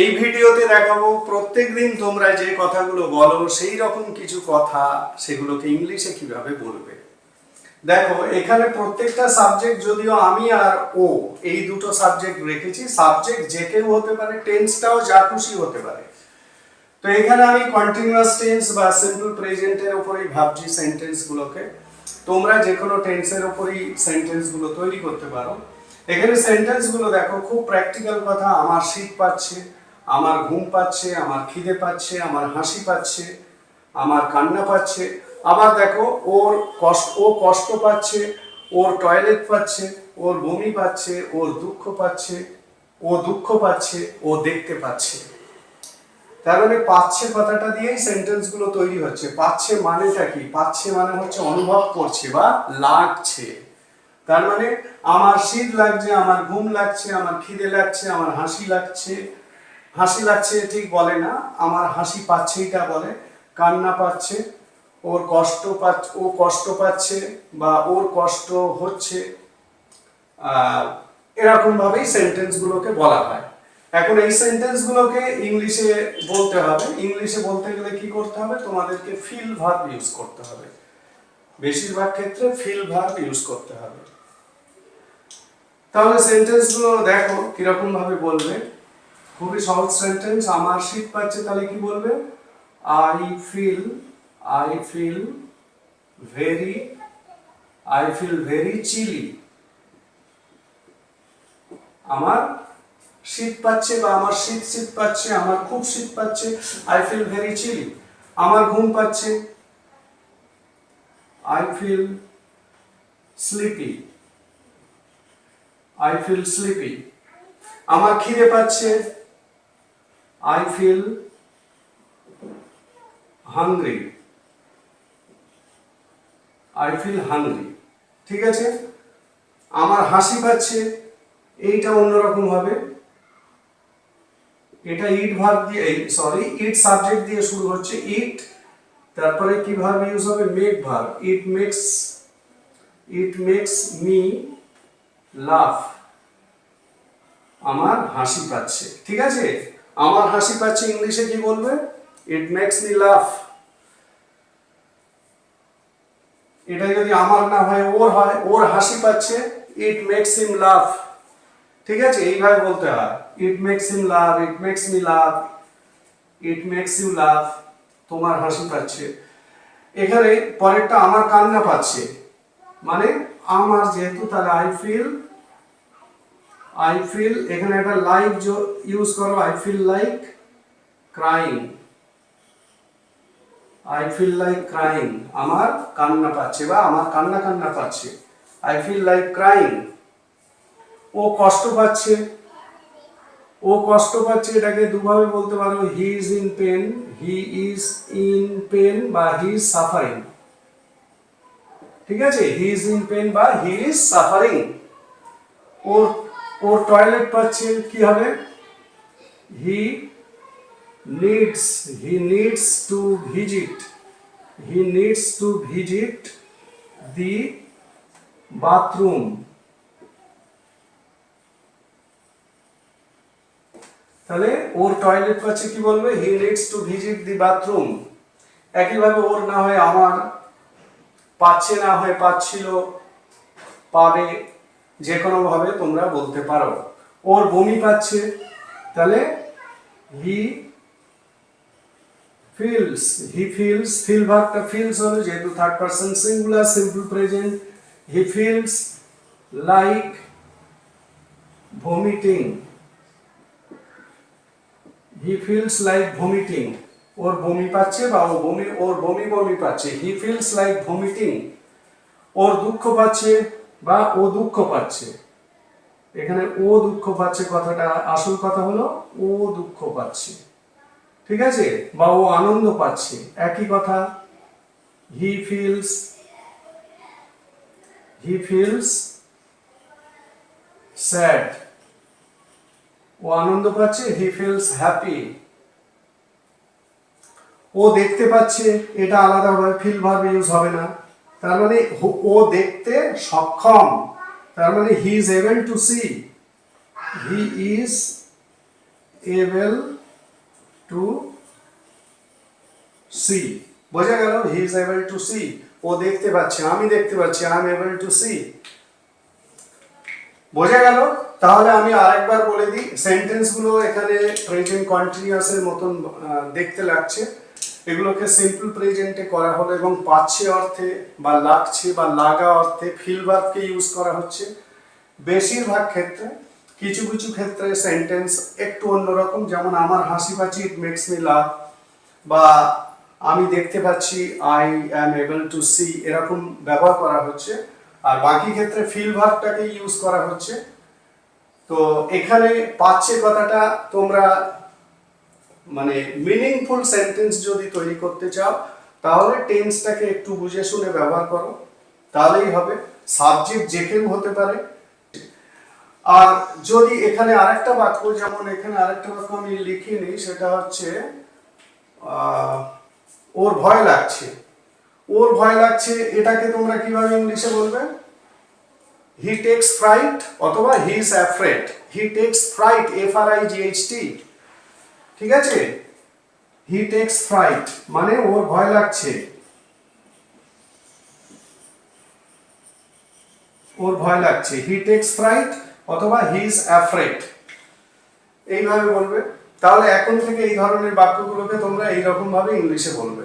এই ভিডিওতে দেখাবো, প্রত্যেকদিন তোমরা যে কথাগুলো বলো, সেই রকম কিছু কথা সেগুলোকে ইংলিশে কীভাবে বলবে। দেখো, এখানে প্রত্যেকটা সাবজেক্ট যদিও আমি আর ও এই দুটো সাবজেক্ট রেখেছি, সাবজেক্ট যে কেউ হতে পারে, টেন্সটাও যা খুশি হতে পারে। তো এখানে আমি কন্টিনিউয়াস টেন্স বা সিম্পল প্রেজেন্টের উপরেই ভাবছি সেন্টেন্সগুলোকে। তোমরা যে কোনো টেন্সের উপরেই সেন্টেন্সগুলো তৈরি করতে পারো। এখানে সেন্টেন্সগুলো দেখো, খুব প্র্যাকটিক্যাল কথা, আমার শীত পাচ্ছে। আমার ঘুম পাচ্ছে, আমার খিদে পাচ্ছে, আমার হাসি পাচ্ছে, আমার কান্না পাচ্ছে। আবার দেখো, ওর কষ্ট, ও কষ্ট পাচ্ছে, ওর টয়লেট পাচ্ছে, ওর বমি পাচ্ছে, ওর দুঃখ পাচ্ছে, ও দুঃখ পাচ্ছে, ও দেখতে পাচ্ছে। তার মানে পাচ্ছে কথাটা দিয়েই সেন্টেন্সগুলো তৈরি হচ্ছে। পাচ্ছে মানেটা কি? পাচ্ছে মানে হচ্ছে অনুভব করছে বা লাগছে। তার মানে আমার শীত লাগছে, আমার ঘুম লাগছে, আমার খিদে লাগছে, আমার হাসি লাগছে হাসি লাগছে, ঠিক বলে না। আমার হাসি পাচ্ছেইটা বলে। কান্না পাচ্ছে, ওর কষ্ট পাচ্ছে ও কষ্ট পাচ্ছে বা ওর কষ্ট হচ্ছে এরকম ভাবেই সেন্টেন্স গুলোকে বলা হয়। এখন এই সেন্টেন্স গুলোকে ইংলিশে বলতে হবে। ইংলিশে বলতে গেলে কি করতে হবে? তোমাদেরকে ফিল ভার্ব ইউজ করতে হবে। বেশিরভাগ ক্ষেত্রে ফিল ভার্ব ইউজ করতে হবে। তাহলে সেন্টেন্সগুলো দেখো কীরকম ভাবে বলবে। খুবই সহজ সেন্টেন্স আমার শীত পাচ্ছে তাহলে কি বলবে? I feel I feel very I feel very chilly আমার শীত পাচ্ছে বা আমার শীত শীত পাচ্ছে, আমার খুব শীত পাচ্ছে আই ফিল ভেরি চিলি আমার ঘুম পাচ্ছে I feel sleepy I feel sleepy আমার খিদে পাচ্ছে I feel hungry I feel hungry ঠিক আছে? আমার হাসি পাচ্ছে, এইটা অন্যরকম হবে। এটা ইট ভার্ব দিয়ে সরি ইট সাবজেক্ট দিয়ে শুরু হচ্ছে ইট তারপরে কি ইউজ হবে? Make verb it makes it makes me laugh আমার হাসি পাচ্ছে। ঠিক আছে? আমার হাসি পাচ্ছে ইংলিশে কি বলবে? ইট মেক্স মি লাভ এটা যদি আমার না হয়, ওর হয়, ওর হাসি পাচ্ছে ইট মেক্স হিম লাভ ঠিক আছে? এইভাবে বলতে হয়। It makes him laugh it makes me laugh it makes you laugh তোমার হাসি পাচ্ছে। এখানে পরেরটা আমার কান্না পাচ্ছে। মানে আমার যেহেতু তাহলে আই ফিল আই ফিল এখানে একটা লাইক ইউজ করো I feel like crying I feel like crying আমার কান্না পাচ্ছে বা আমার কান্না কান্না পাচ্ছে। আই ফিল লাইক ক্রাইং ও কষ্ট পাচ্ছে। ও কষ্ট পাচ্ছে এটাকে দুভাবে বলতে পারো he is in pain he is in pain বা হি ইজ সাফারিং ঠিক আছে? হি ইজ ইন পেন বা হি ইজ সাফারিং ওর ওর টয়লেট পাচ্ছে কি হবে he needs he needs to visit he needs to visit the bathroom তাহলে ওর টয়লেট পাচ্ছে কি বলবে? He needs to visit the bathroom একইভাবে ওর না হয় আমার, পাচ্ছে না হয়, পাচ্ছিল, পাবে। যে কোনো ভাবে তোমরা বলতে পারো। ওর বমি পাচ্ছে তাহলে he feels he feels feel ভাগটা ফিলস হলো, যেহেতু third person singular simple present he feels like vomiting he feels like vomiting ওর বমি পাচ্ছে বা ও বমি, ওর বমি বমি পাচ্ছে। হি ফিলস লাইক ভমিটিং ওর দুঃখ পাচ্ছে। বা ও দুঃখ পাচ্ছে। এখানে ও দুঃখ পাচ্ছে কথাটা, আসল কথা হলো ও দুঃখ পাচ্ছে। ঠিক আছে? বা ও আনন্দ পাচ্ছে। একই কথা। He feels he feels sad ও আনন্দ পাচ্ছে হি ফিলস হ্যাপি ও দেখতে পাচ্ছে, এটা আলাদাভাবে ফিল ভাবে ইউজ হবে না। তার মানে ও দেখতে সক্ষম। তার মানে he is able to see he is able to see বোঝা গেল? He is able to see ও দেখতে পাচ্ছে, আমি দেখতে পাচ্ছি I am able to see বোঝা গেল? তাহলে আমি আরেকবার বলে দিই সেন্টেন্সগুলো এখানে প্রেজেন্ট কন্টিনিউয়াসের মতন দেখতে লাগছে। এগুলোকে সিম্পল প্রেজেন্টে করা হলো এবং পাচ্ছে অর্থে বা লাগছে বা লাগা অর্থে ফিল ভার্বকে ইউজ করা হচ্ছে। বেশিরভাগ ক্ষেত্রে, কিছু কিছু ক্ষেত্রে সেন্টেন্স একটু অন্যরকম, যেমন আমার হাসি পাচ্ছি ইট মেক্স মি লাভ বা আমি দেখতে পাচ্ছি I am able to see এরকম ব্যবহার করা হচ্ছে। আর বাকি ক্ষেত্রে ফিল ভার্বটাকে ইউজ করা হচ্ছে। তো এখানে পাচ্ছে কথাটা তোমরা মানে মিনিংফুল সেন্টেন্স যদি তৈরি করতে চাও, তাহলে টেন্সটাকে একটু বুঝে শুনে ব্যবহার করো। তাহলেই হবে। সাবজেক্ট যে কেউ হতে পারে। আর যদি এখানে আরেকটা বাক্য, যেমন এখানে আরেকটা বাক্য আমি লিখিনি, সেটা হচ্ছে ওর ভয় লাগছে। ওর ভয় লাগছে, এটাকে তোমরা কীভাবে ইংলিশে বলবে? হি টেক্স ফ্রাইট অথবা he is afraid he takes fright F R I G H T ঠিক আছে? হি টেক্স ফ্রাইট মানে ওর ভয় লাগছে। ওর ভয় লাগছে। হি টেক্স ফ্রাইট অথবা হি ইজ অ্যাফ্রেড এইভাবে বলবে। তাহলে এখন থেকে এই ধরনের বাক্যগুলোকে তোমরা এইরকম ভাবে ইংলিশে বলবে।